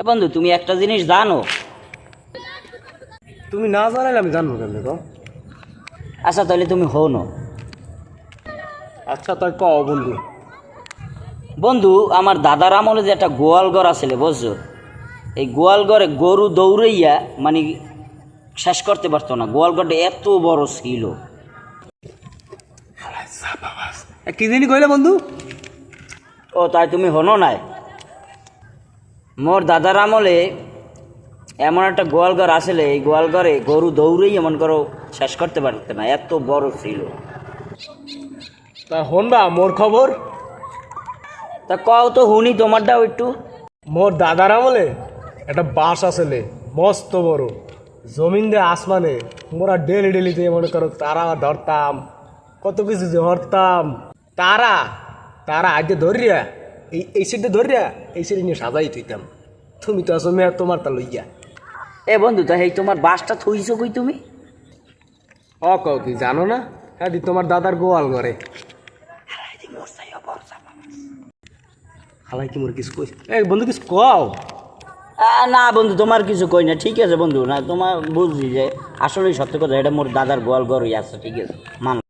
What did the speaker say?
এ বন্ধু তুমি একটা জিনিস জানো? তুমি না জানাইলে আমি জানব কেমনি গো আচ্ছা তাহলে তুমি হনো আচ্ছা তাই ক বন্ধু। বন্ধু আমার দাদার আমলে যে একটা গোয়াল ঘর আছিল বুঝছ? এই গোয়াল ঘরে গরু দৌড়াইয়া মানে শেষ করতে পারতো না। গোয়াল ঘরটা এত বড় ছিল। কি জানি কইলে বন্ধু? ও তাই তুমি হনো নাই? মোর দাদার আমলে এমন একটা গোয়াল ঘর আসলে এই গোয়ালঘরে গরু দৌড়েই এমন করো শেষ করতে পারতো না এত বড় ছিল। তা হনবা মোর খবর? তা কও তো হুনি তোমারটাও একটু। মোর দাদার আমলে একটা বাস আসলে মস্ত বড়। জমিন দিয়ে আসমানে মোরা ডেলি ডেলিতে মনে করো তারা ধরতাম কত কিছু যে ধরতাম তারা তারা আজকে ধরিয়া এই এই সিটে ধরিয়া এই সিটে নিয়ে সাজাই থইতাম। তুমি তো আসো মেয়ে তোমার তা লইয়া। এ বন্ধু তা এই তোমার বাসটা থইছো কই তুমি? অ কও কি জানো না? হ্যাঁ দি তোমার দাদার গোয়াল ঘরে। হালাই কি মোর কিছু কই এই বন্ধু কিছু কও? না বন্ধু তোমার কিছু কই না। ঠিক আছে বন্ধু না তোমার বুঝছি যে আসলে সত্য কথা এটা মোর দাদার গোয়াল ঘরই আছে ঠিক আছে? মান